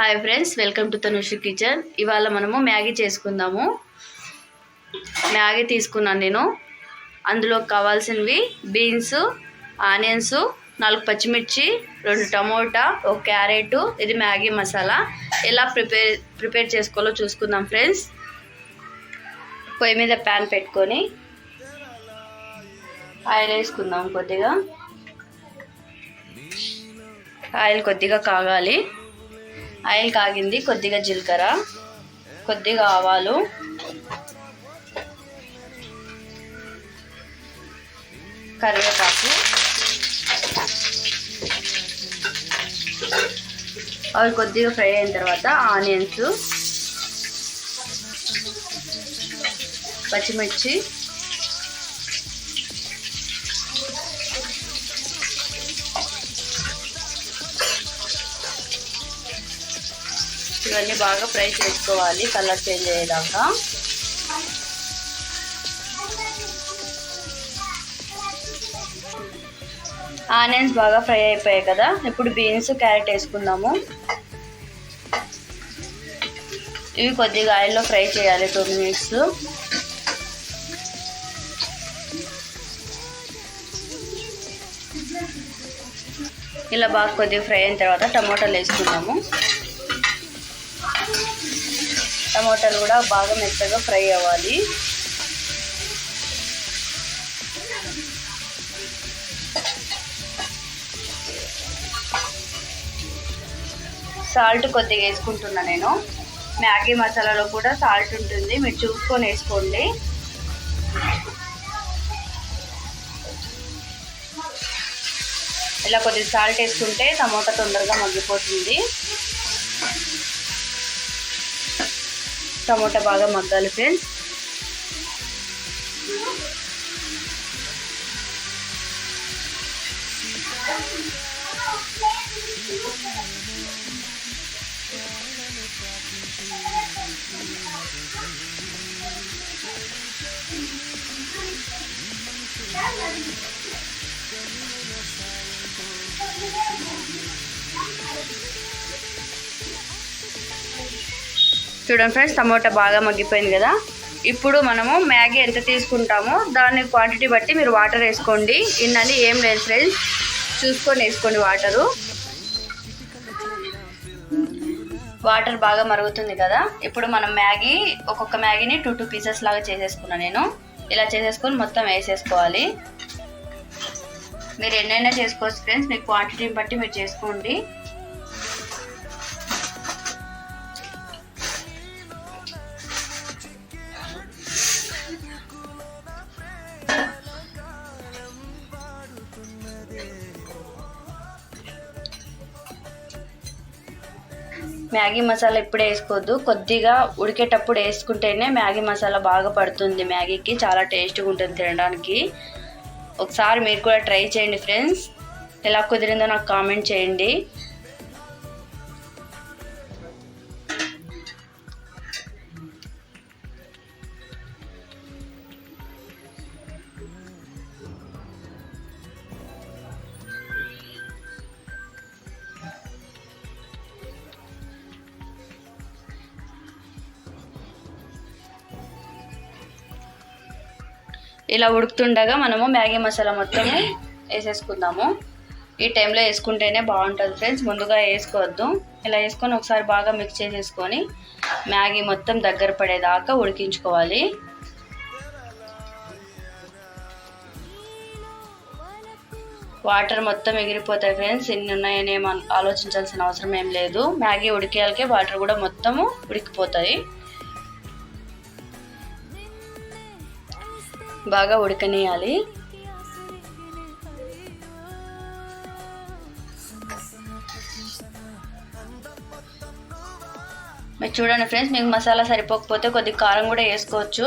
Hi friends welcome to Tanushi kitchen ఇవాళ మనము Maggi చేసుకుందాము. మ్యాగీ తీసుకున్నాను నేను. అందులో కావాల్సినవి బీన్స్ ఆనియన్స్ నాలుగు పచ్చిమిర్చి రెండు టమోటా ఒక క్యారెట్ ఇది మ్యాగీ మసాలా. ఎలా ప్రిపేర్ ప్రిపేర్ చేసుకోవాలో చూసుకుందాం ఫ్రెండ్స్ పొయ్యి మీద ప్యాన్ పెట్టుకొని ఆయిల్ వేసుకుందాం కొద్దిగా. ఆయిల్ కొద్దిగా కాగాలి. ఆయిల్ కాగింది కొద్దిగా జీలకర్ర కొద్దిగా ఆవాలు. కరివేపాకు. అవి కొద్దిగా ఫ్రై అయిన తర్వాత ఆనియన్స్ పచ్చిమిర్చి ఇవన్నీ బాగా ఫ్రై చేసుకోవాలి కలర్ చేంజ్ అయ్యేదాకా. ఆనియన్స్ బాగా ఫ్రై అయిపోయాయి కదా ఇప్పుడు బీన్స్ క్యారెట్ వేసుకుందాము. ఇవి కొద్దిగా ఆయిల్లో ఫ్రై చేయాలి టూ మినిట్స్. ఇలా బాగా కొద్దిగా ఫ్రై అయిన తర్వాత టమోటాలు వేసుకుందాము. టమోటాలు కూడా బాగా మెత్తగా ఫ్రై అవ్వాలి. సాల్ట్ కొద్దిగా వేసుకుంటున్నా నేను. మ్యాగీ మసాలాలో కూడా సాల్ట్ ఉంటుంది. మీరు చూసుకొని వేసుకోండి. ఇలా కొద్దిగా సాల్ట్ వేసుకుంటే టమోటా తొందరగా మగ్గిపోతుంది. టమోటా బాగా మగ్గాలి ఫ్రెండ్స్ Thank you. చూడండి ఫ్రెండ్స్ టమోటా బాగా మగ్గిపోయింది కదా. ఇప్పుడు మనము మ్యాగీ ఎంత తీసుకుంటామో దాని క్వాంటిటీ బట్టి మీరు వాటర్ వేసుకోండి. ఇన్నని ఏం లేదు ఫ్రెండ్స్ చూసుకొని వేసుకోండి వాటరు వాటర్ బాగా మరుగుతుంది కదా. ఇప్పుడు మనం మ్యాగీ ఒక్కొక్క మ్యాగీని టూ టూ పీసెస్ లాగా చేసేసుకున్నాను నేను. ఇలా చేసేసుకొని మొత్తం వేసేసుకోవాలి. మీరు ఎన్నైనా చేసుకోవచ్చు ఫ్రెండ్స్ మీ క్వాంటిటీని బట్టి మీరు చేసుకోండి. మ్యాగీ మసాలా ఇప్పుడే వేసుకోవద్దు. కొద్దిగా ఉడికేటప్పుడు వేసుకుంటేనే మ్యాగీ మసాలా బాగా పడుతుంది మ్యాగీకి. చాలా టేస్ట్గా ఉంటుంది తినడానికి. ఒకసారి మీరు కూడా ట్రై చేయండి ఫ్రెండ్స్. ఎలా కుదిరిందో నాకు కామెంట్ చేయండి. ఇలా ఉడుకుతుండగా మనము మ్యాగీ మసాలా మొత్తం వేసేసుకుందాము. ఈ టైంలో వేసుకుంటేనే బాగుంటుంది ఫ్రెండ్స్. ముందుగా వేసుకోవద్దు. ఇలా వేసుకొని ఒకసారి బాగా మిక్స్ చేసేసుకొని మ్యాగీ మొత్తం దగ్గర పడేదాకా ఉడికించుకోవాలి. వాటర్ మొత్తం ఎగిరిపోతాయి ఫ్రెండ్స్. ఇన్ని ఉన్నాయని ఆలోచించాల్సిన అవసరం ఏం లేదు. మ్యాగీ ఉడికేయాలకే వాటర్ కూడా మొత్తము ఉడికిపోతాయి. బాగా ఉడకనేయాలి. మీరు చూడండి ఫ్రెండ్స్ మీకు మసాలా సరిపోకపోతే కొద్దిగా కారం కూడా వేసుకోవచ్చు.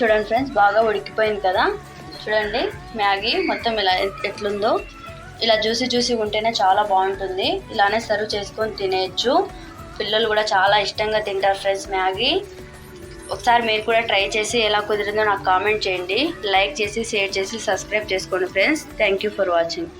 చూడండి ఫ్రెండ్స్ బాగా ఉడికిపోయింది కదా. చూడండి మ్యాగీ మొత్తం ఇలా ఎట్లుందో. ఇలా జ్యూసీ జ్యూసీ ఉంటేనే చాలా బాగుంటుంది. ఇలానే సర్వ్ చేసుకొని తినేయచ్చు. పిల్లలు కూడా చాలా ఇష్టంగా తింటారు ఫ్రెండ్స్ మ్యాగీ. ఒకసారి మీరు కూడా ట్రై చేసి ఎలా కుదిరిందో నాకు కామెంట్ చేయండి. లైక్ చేసి షేర్ చేసి సబ్స్క్రైబ్ చేసుకోండి friends. Thank you for watching.